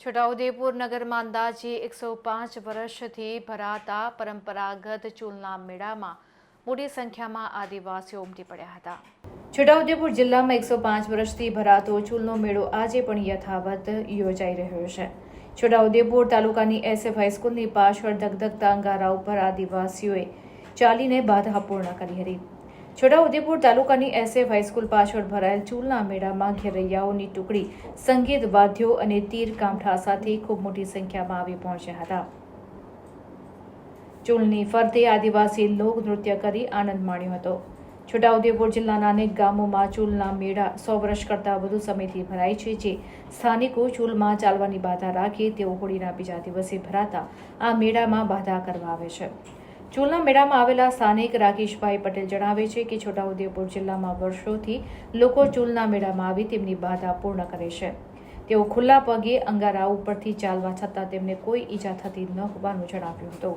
છોટાઉદેપુર નગરમાં અંદાજે એકસો પાંચ વર્ષથી ભરાતા પરંપરાગત ચૂલના મેળામાં મોટી સંખ્યામાં આદિવાસીઓ ઉમટી પડ્યા હતા. છોટાઉદેપુર જિલ્લામાં એકસો પાંચ વર્ષથી ભરાતો ચૂલનો મેળો આજે પણ યથાવત યોજાઈ રહ્યો છે. છોટાઉદેપુર તાલુકાની એસએફ હાઈસ્કૂલની પાછળ ધગધગતા અંગારા ઉપર આદિવાસીઓએ ચાલીને બાધા પૂર્ણ કરી હતી. છોટાઉદેપુર તાલુકાની એસએફ હાઈસ્કૂલ પાછળ ભરાયેલ ચૂલના મેળામાં ઘેરૈયાઓની ટુકડી, સંગીત વાદ્યો અને તીર કામઠા સાથે ખૂબ મોટી સંખ્યામાં આવી પહોંચ્યા હતા. ચૂલની ફરતે આદિવાસી લોક નૃત્ય કરી આનંદ માણ્યો હતો. છોટાઉદેપુર જિલ્લાના અનેક ગામોમાં ચૂલના મેળા સો વર્ષ કરતાં વધુ સમયથી ભરાય છે, જે સ્થાનિકો ચૂલમાં ચાલવાની બાધા રાખી તેઓ હોળીના બીજા દિવસે ભરાતા આ મેળામાં બાધા કરવા આવે છે. ચૂલના મેળામાં આવેલા સ્થાનિક રાકેશભાઈ પટેલ જણાવે છે કે છોટાઉદેપુર જિલ્લામાં વર્ષોથી લોકો ચૂલના મેળામાં આવી તેમની બાધા પૂર્ણ કરે છે. તેઓ ખુલ્લા પગે અંગારા ઉપરથી ચાલવા છતાં તેમને કોઈ ઈજા થતી ન હોવાનું જણાવ્યું હતું.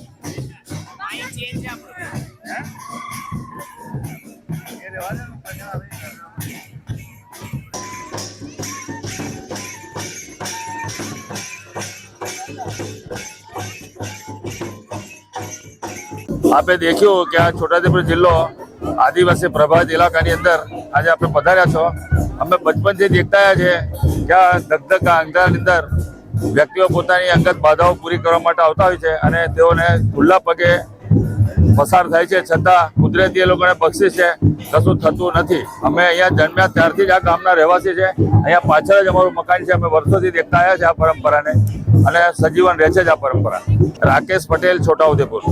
આપે દેખ્યું કે આ છોટાઉદેપુર જિલ્લો આદિવાસી પ્રભાવિત ઇલાકાની અંદર આજે આપણે પધાર્યા છો. અમે બચપનથી દેખતા આવ્યા છે કે આ ધગધગા અંધારની અંદર વ્યક્તિઓ પોતાની અંગત બાધાઓ પૂરી કરવા માટે આવતા હોય છે અને તેઓને ખુલ્લા પગે પસાર થાય છે. છતાં કુદરતી એ લોકોને બક્ષી છે, કશું થતું નથી. અમે અહીંયા જન્મ્યા ત્યારથી જ આ ગામના રહેવાસી છે. અહીંયા પાછળ જ અમારું મકાન છે. અમે વર્ષોથી દેખતા આવ્યા છે આ પરંપરાને અને સજીવન રહે છે જ આ પરંપરા. રાકેશ પટેલ, છોટાઉદેપુર.